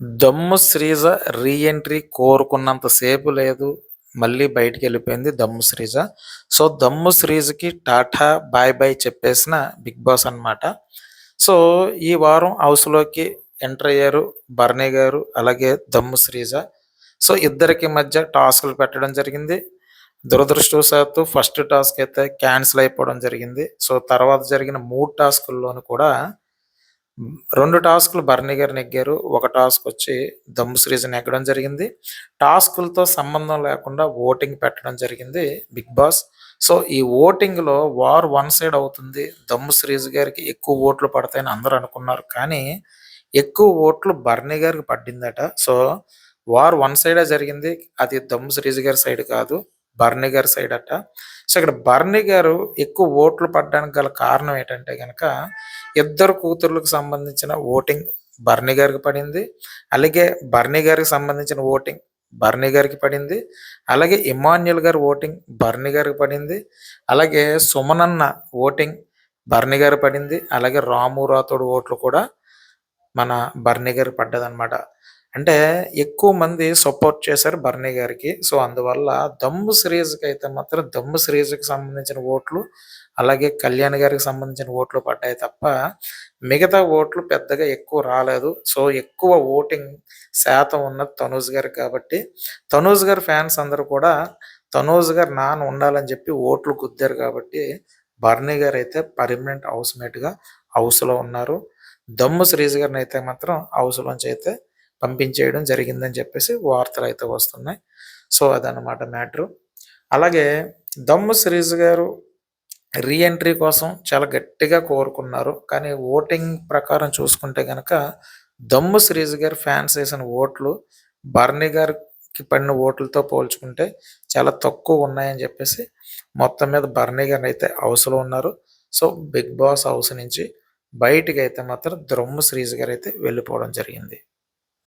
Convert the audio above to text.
దమ్ము శ్రీజ రీఎంట్రీ కోరుకున్నంత సేపు లేదు మళ్ళీ బయటికి వెళ్ళిపోయింది దమ్ము శ్రీజ. సో దమ్ము శ్రీజకి టాటా బాయ్ బాయ్ చెప్పేసిన బిగ్ బాస్ అన్నమాట. సో ఈ వారం హౌస్లోకి ఎంటర్ అయ్యారు బర్నీ గారు అలాగే దమ్ము శ్రీజ. సో ఇద్దరికి మధ్య టాస్క్లు పెట్టడం జరిగింది. దురదృష్టవశాత్తు ఫస్ట్ టాస్క్ అయితే క్యాన్సిల్ అయిపోవడం జరిగింది. సో తర్వాత జరిగిన మూడు టాస్కుల్లోనూ కూడా రెండు టాస్క్లు బర్నీ గారు నెగ్గారు. ఒక టాస్క్ వచ్చి దమ్ము శ్రీజ్ నెగ్గడం జరిగింది. టాస్కులతో సంబంధం లేకుండా ఓటింగ్ పెట్టడం జరిగింది బిగ్ బాస్. సో ఈ ఓటింగ్లో వార్ వన్ సైడ్ అవుతుంది. దమ్ము శ్రీజ్ గారికి ఎక్కువ ఓట్లు పడతాయని అందరూ అనుకున్నారు. కానీ ఎక్కువ ఓట్లు బర్నీ గారికి పడిందట సో వార్ వన్ సైడే జరిగింది. అది దమ్ము శ్రీజ్ గారి సైడ్ కాదు. బర్నీ గారి సైడ్ అట. సో ఇక్కడ బర్నీ గారు ఎక్కువ ఓట్లు పడడానికి గల కారణం ఏంటంటే కనుక ఇద్దరు కూతుర్లకు సంబంధించిన ఓటింగ్ బర్నీ గారికి పడింది. అలాగే బర్నీ గారికి సంబంధించిన ఓటింగ్ బర్నీ గారికి పడింది. అలాగే ఇమాన్యుల్ గారి ఓటింగ్ బర్నీ గారికి పడింది. అలాగే సుమనన్న ఓటింగ్ బర్నీ గారు పడింది. అలాగే రాము రాతోడు ఓట్లు కూడా మన బర్నీ గారికి పడ్డదనమాట అంటే ఎక్కువ మంది సపోర్ట్ చేశారు బర్నీ గారికి. సో అందువల్ల దమ్ము సిరీస్కి అయితే మాత్రం దమ్ము సిరీస్కి సంబంధించిన ఓట్లు అలాగే కళ్యాణ్ గారికి సంబంధించిన ఓట్లు పడ్డాయి తప్ప మిగతా ఓట్లు పెద్దగా ఎక్కువ రాలేదు. సో ఎక్కువ ఓటింగ్ శాతం ఉన్నది తనూజ్ గారు కాబట్టి తనూజ్ గారి ఫ్యాన్స్ అందరూ కూడా తనూజ్ గారు నాన్న ఉండాలని చెప్పి ఓట్లు గుద్దారు కాబట్టి బర్నీ గారు అయితే పర్మనెంట్ హౌస్ మేట్గా హౌస్లో ఉన్నారు. దమ్ము శ్రీజ్ గారిని అయితే మాత్రం హౌస్లోంచి అయితే పంపించేయడం జరిగిందని చెప్పేసి వార్తలు అయితే వస్తున్నాయి. సో అదనమాట మ్యాటరు. అలాగే దమ్ము శ్రీజ్ గారు రీఎంట్రీ కోసం చాలా గట్టిగా కోరుకున్నారు. కానీ ఓటింగ్ ప్రకారం చూసుకుంటే కనుక దమ్ము శ్రీజ్ గారు ఫ్యాన్స్ వేసిన ఓట్లు బర్నీ గారికి పడిన ఓట్లతో పోల్చుకుంటే చాలా తక్కువ ఉన్నాయని చెప్పేసి మొత్తం మీద బర్నీ గారిని అయితే హౌస్లో ఉన్నారు. సో బిగ్ బాస్ హౌస్ నుంచి బయటికి అయితే మాత్రం ద్రొమ్ము శ్రీజ్ గారు అయితే వెళ్ళిపోవడం జరిగింది.